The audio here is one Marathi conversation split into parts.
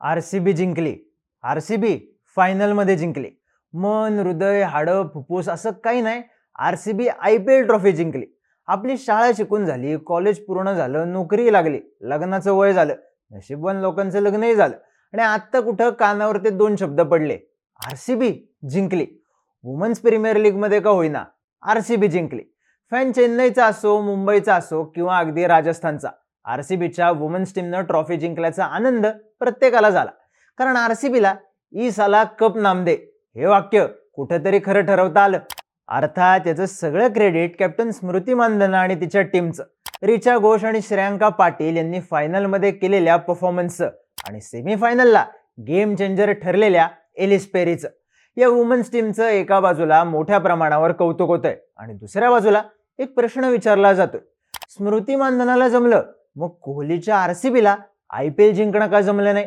आर सी बी जिंकली. आर सी बी फायनलमध्ये जिंकली. मन हृदय हाडं फुफ्फुस असं काही नाही R C B I P L trophy जिंकली. आपली शाळा शिकून झाली कॉलेज पूर्ण झालं नोकरी लागली. लग्नाचं वय झालं नशीबवान लोकांचं लग्नही झालं. आणि आत्ता कुठं कानावर ते दोन शब्द पडले आर सी बी जिंकली. वुमन्स प्रीमियर लीगमध्ये का होईना आर सी बी जिंकली. फॅन चेन्नईचा असो मुंबईचा असो किंवा अगदी राजस्थानचा आर सी बीच्या वुमन्स टीमनं ट्रॉफी जिंकल्याचा आनंद प्रत्येकाला झाला. कारण आर सी बीला ई साला कप नाम दे हे वाक्य कुठेतरी खरं ठरवता आलं. अर्थात याचं सगळं क्रेडिट कॅप्टन स्मृती मानधना आणि तिच्या टीमचं रिचा घोष आणि श्रेयांका पाटील यांनी फायनलमध्ये केलेल्या परफॉर्मन्सचं आणि सेमीफायनलला गेम चेंजर ठरलेल्या एलिस पेरीचं. या वुमन्स टीमचं एका बाजूला मोठ्या प्रमाणावर कौतुक होतंय आणि दुसऱ्या बाजूला एक प्रश्न विचारला जातोय. स्मृती मानधनाला जमलं मग कोहलीच्या आर सी बीला आय पी एल जिंकणं का जमलं नाही?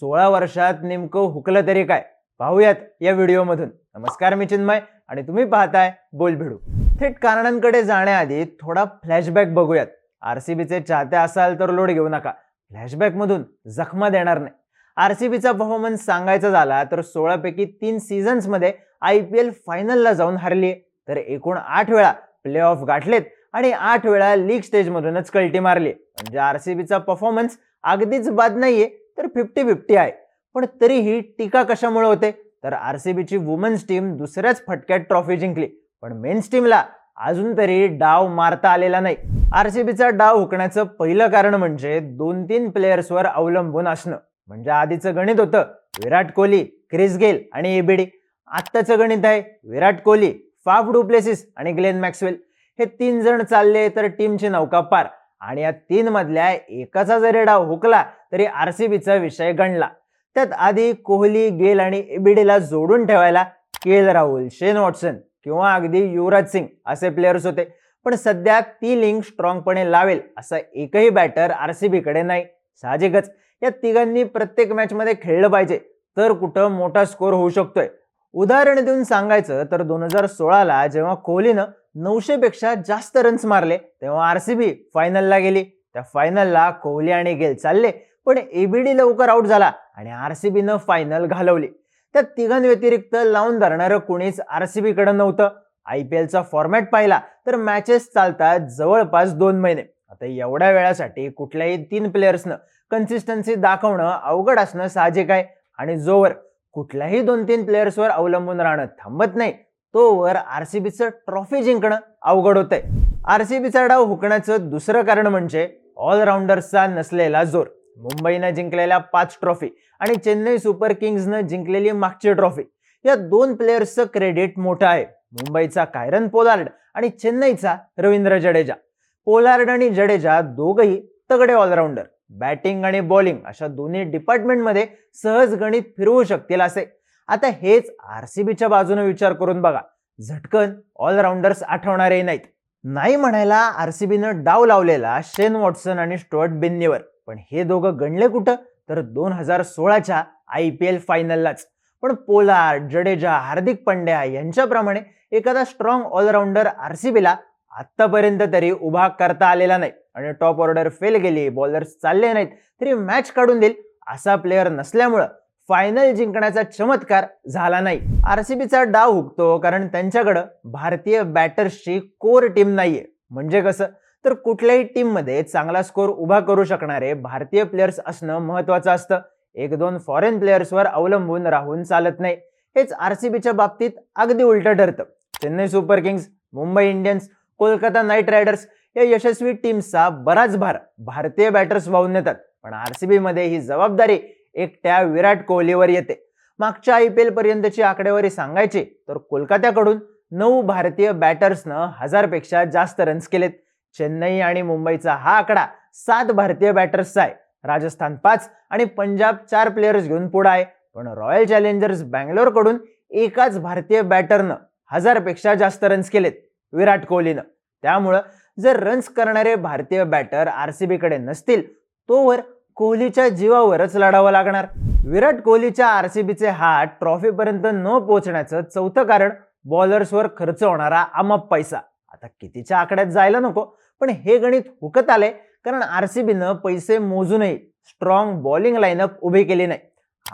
सोळा वर्षात नेमकं हुकलं तरी काय? पाहूयात या व्हिडिओमधून. नमस्कार मी चिन्मय आणि तुम्ही पाहताय बोल भिडू थेट कारणांकडे जाण्याआधी थोडा फ्लॅशबॅक बघूयात. आर सी बीचे चाहते असाल तर लोड घेऊ नका. फ्लॅशबॅकमधून जखमा देणार नाही. आर सी बीचा परफॉर्मन्स सांगायचा झाला तर सोळापैकी तीन सीझन्समध्ये आय पी एल फायनलला जाऊन हरली तर एकूण आठ वेळा प्ले ऑफ गाठलेत. आणि आठ वेळा लीग स्टेजमधूनच कल्टी मारली. म्हणजे आर सी बीचा परफॉर्मन्स अगदीच बाद नाहीये तर फिफ्टी फिफ्टी आहे. पण तरीही टीका कशामुळे होते? तर आर सी बीची वुमन्स टीम दुसऱ्याच फटक्यात ट्रॉफी जिंकली. पण मेन्स टीमला अजून तरी डाव मारता आलेला नाही. आर सी बीचा डाव हुकण्याचं पहिलं कारण म्हणजे दोन तीन प्लेयर्सवर अवलंबून असणं. म्हणजे आधीचं गणित होतं विराट कोहली क्रिस गेल आणि एबीडी आत्ताचं गणित आहे Virat Kohli Faf du Plessis आणि ग्लेन मॅक्सवेल. हे तीन जण चालले तर टीमची नौका पार. आणि या तीन मधल्या एकाचा जरी डाव हुकला तरी आर सी बीचा विषय गणला. त्यात आधी कोहली गेल आणि एबीडीला जोडून ठेवायला के एल राहुल शेन वॉटसन किंवा अगदी युवराज सिंग असे प्लेयर्स होते. पण सध्या ती लिंक स्ट्रॉंगपणे लावेल असा एकही बॅटर आर सी बीकडे नाही. साहजिकच. या तिघांनी प्रत्येक मॅचमध्ये खेळलं पाहिजे. तर कुठं मोठा स्कोर होऊ शकतोय. उदाहरण देऊन सांगायचं तर दोन हजार सोळाला जेव्हा कोहलीनं नऊशे पेक्षा जास्त रन्स मारले. तेव्हा आर सी बी फायनलला गेली. त्या फायनलला कोहली आणि गेल चालले. पण एबीडी लवकर आउट झाला आणि आर सी बीनं फायनल घालवली. त्या तिघांव्यतिरिक्त लावून धरणारं कुणीच आर सी बीकडं नव्हतं. आय पी एलचा फॉर्मॅट पाहिला तर मॅचेस चालतात जवळपास दोन महिने. आता एवढ्या वेळासाठी कुठल्याही तीन प्लेयर्सनं कन्सिस्टन्सी दाखवणं अवघड असणं साहजिक आहे. आणि जोवर कुठल्याही दोन तीन प्लेयर्सवर अवलंबून राहणं थांबत नाही. तोवर आरसीबीचं ट्रॉफी जिंकणं अवघड होतंय. आरसीबीचा डाव हुकण्याचं दुसरं कारण म्हणजे ऑलराऊंडर्सचा नसलेला जोर. मुंबईनं जिंकलेल्या पाच ट्रॉफी आणि चेन्नई सुपर किंग्जनं जिंकलेली मागची ट्रॉफी. या दोन प्लेयर्सचं क्रेडिट मोठं आहे. मुंबईचा कायरन पोलार्ड आणि चेन्नईचा रवींद्र जडेजा. पोलार्ड आणि जडेजा दोघही तगडे ऑलराऊंडर. बॅटिंग आणि बॉलिंग अशा दोन्ही डिपार्टमेंटमध्ये सहज गणित फिरवू शकतील असे आता हेच आरसीबीच्या बाजूने विचार करून बघा. झटकन ऑलराऊंडर्स आठवणारे नाहीत. नाही म्हणायला आरसीबीनं डाव लावलेला शेन वॉटसन आणि स्टुअर्ट बिन्नीवर. पण हे दोघं गणले कुठं? तर दोन हजार सोळाच्या आय पी एल फायनललाच. पण पोलार जडेजा हार्दिक पंड्या यांच्याप्रमाणे एखादा स्ट्रॉंग ऑलराऊंडर आरसीबीला आत्तापर्यंत तरी उभा करता आलेला नाही. आणि टॉप ऑर्डर फेल गेली बॉलर्स चालले नाहीत तरी मॅच काढून देईल असा प्लेअर नसल्यामुळं फायनल जिंकण्याचा चमत्कार झाला नाही. आरसीबीचा डाव हुकतो कारण त्यांच्याकडं भारतीय बॅटर्सची कोर टीम नाहीये. म्हणजे कसं? तर कुठल्याही टीममध्ये चांगला स्कोर उभा करू शकणारे भारतीय प्लेयर्स असणं महत्वाचं असतं. एक दोन फॉरेन प्लेयर्सवर अवलंबून राहून चालत नाही. हेच आरसीबीच्या बाबतीत अगदी उलटं ठरतं. Chennai Super Kings Mumbai Indians Kolkata Knight Riders या यशस्वी टीम्सचा बराच भार भारतीय बॅटर्स वाहून नेतात. पण आर सी बीमध्ये ही जबाबदारी एकट्या विराट कोहलीवर येते. मागच्या आय पी एल पर्यंतची आकडेवारी सांगायची तर कोलकात्याकडून नऊ भारतीय बॅटर्सनं हजारपेक्षा जास्त रन्स केलेत. चेन्नई आणि मुंबईचा हा आकडा सात भारतीय बॅटर्सचा आहे. राजस्थान पाच आणि पंजाब चार प्लेयर्स घेऊन पुढे आहे. पण रॉयल चॅलेंजर्स बँगलोरकडून एकाच भारतीय बॅटरनं हजारपेक्षा जास्त रन्स केलेत विराट कोहलीनं. त्यामुळं जर रन्स करणारे भारतीय बॅटर आर सी बीकडे नसतील तोवर कोहलीच्या जीवावरच लढावं लागणार. विराट कोहलीच्या आर सी बीचे हात ट्रॉफीपर्यंत न पोहोचण्याचं चौथं कारण बॉलर्सवर खर्च होणारा अमाप पैसा. आता कितीच्या आकड्यात जायला नको पण हे गणित हुकत आले कारण आर सी बीनं पैसे मोजूनही स्ट्रॉंग बॉलिंग लाईनअप उभी केली नाही.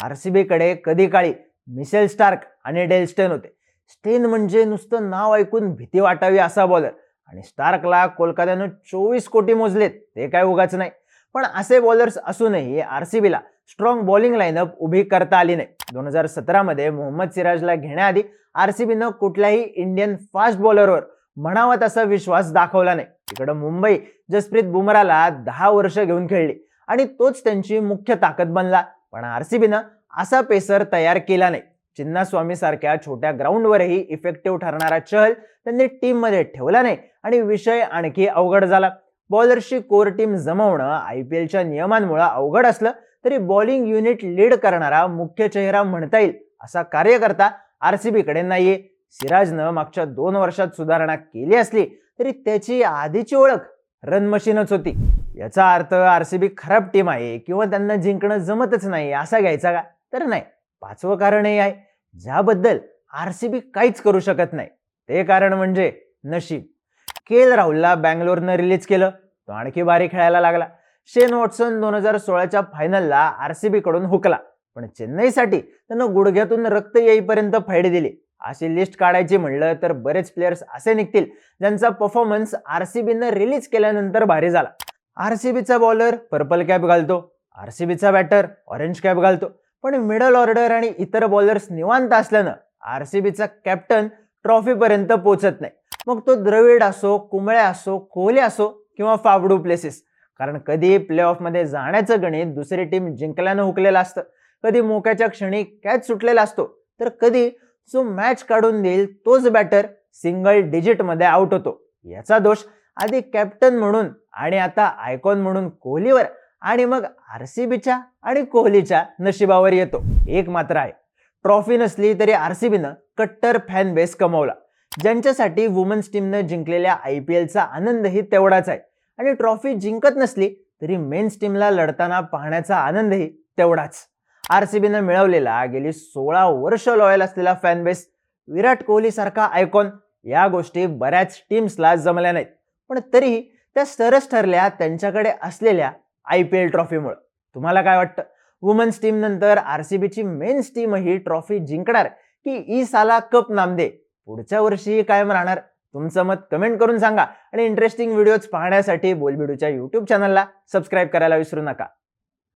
आर सी बीकडे कधी काळी मिशेल स्टार्क आणि डेल स्टेन होते. स्टेन म्हणजे नुसतं नाव ऐकून भीती वाटावी असा बॉलर आणि स्टार्कला कोलकात्यानं चोवीस कोटी मोजलेत ते काय उगाच नाही. पण असे बॉलर्स असूनही आरसीबीला स्ट्रॉंग बॉलिंग लाईनअप उभी करता आली नाही. दोन हजार सतरामध्ये मोहम्मद सिराजला घेण्याआधी आरसीबीनं कुठल्याही इंडियन फास्ट बॉलरवर म्हणावा तसा विश्वास दाखवला नाही. तिकडं मुंबई जसप्रीत बुमराला दहा वर्ष घेऊन खेळली आणि तोच त्यांची मुख्य ताकद बनला. पण आरसीबीनं असा पेसर तयार केला नाही. चिन्नास्वामी सारख्या छोट्या ग्राउंडवरही इफेक्टिव्ह ठरणारा चहल त्यांनी टीममध्ये ठेवला नाही आणि विषय आणखी अवघड झाला. बॉलरची कोर टीम जमवणं आय पी एलच्या नियमांमुळे अवघड असलं तरी बॉलिंग युनिट लीड करणारा मुख्य चेहरा म्हणता येईल असा कार्यकर्ता आर सी बीकडे नाहीये. सिराजनं मागच्या दोन वर्षात सुधारणा केली असली तरी त्याची आधीची ओळख रन मशीनच होती. याचा अर्थ आर सी बी खराब टीम आहे किंवा त्यांना जिंकणं जमतच नाही असा घ्यायचा का? तर नाही. पाचवं कारण हे आहे ज्याबद्दल आरसीबी काहीच करू शकत नाही. ते कारण म्हणजे नशीब. केल राहुलला बँगलोरनं रिलीज केलं. तो आणखी भारी खेळायला लागला. शेन वॉटसन दोन हजार सोळाच्या फायनलला आरसीबी कडून हुकला. पण चेन्नईसाठी त्यानं गुडघ्यातून रक्त येईपर्यंत फाईट दिली. अशी लिस्ट काढायची म्हणलं तर बरेच प्लेयर्स असे निघतील ज्यांचा परफॉर्मन्स आरसीबीनं रिलीज केल्यानंतर भारी झाला. आरसीबीचा बॉलर पर्पल कॅप घालतो आरसीबीचा बॅटर ऑरेंज कॅप घालतो. पण मिडल ऑर्डर आणि इतर बॉलर्स निवांत असल्यानं आरसीबीचा कॅप्टन ट्रॉफीपर्यंत पोहोचत नाही. मग तो द्रविड असो कुंबळे असो कोहली असो किंवा फावडू प्लेसेस कारण कधी प्लेऑफमध्ये जाण्याचं गणित दुसरी टीम जिंकल्यानं हुकलेलं असतं कधी मोक्याच्या क्षणी कॅच सुटलेला असतो तर कधी जो मॅच काढून देईल तोच बॅटर सिंगल डिजिटमध्ये आउट होतो. याचा दोष आधी कॅप्टन म्हणून आणि आता आयकॉन म्हणून कोहलीवर आणि मग आर सी बीच्या आणि कोहलीच्या नशिबावर येतो. एक मात्र आहे. ट्रॉफी नसली तरी आर सी बीनं कट्टर फॅन बेस कमवला. ज्यांच्यासाठी वुमन्स टीमनं जिंकलेल्या आय पी एलचा आनंदही तेवढाच आहे. आणि ट्रॉफी जिंकत नसली तरी मेन्स टीमला लढताना पाहण्याचा आनंदही तेवढाच. आरसीबीनं मिळवलेला गेली सोळा वर्ष लॉयल असलेला फॅनबेस विराट कोहली सारखा आयकॉन या गोष्टी बऱ्याच टीम्सला जमल्या नाहीत. पण तरीही त्या सरस ठरल्या त्यांच्याकडे असलेल्या आय पी एल ट्रॉफीमुळं तुम्हाला काय वाटतं? वुमन्स टीम नंतर आरसीबीची मेन्स टीमही ट्रॉफी जिंकणार की ई साला कप नामदे पुढच्या वर्षी कायम राहणार? तुमचं मत कमेंट करून सांगा. आणि इंटरेस्टिंग व्हिडिओज पाहण्यासाठी बोलबिडूच्या युट्यूब चॅनलला सबस्क्राईब करायला विसरू नका.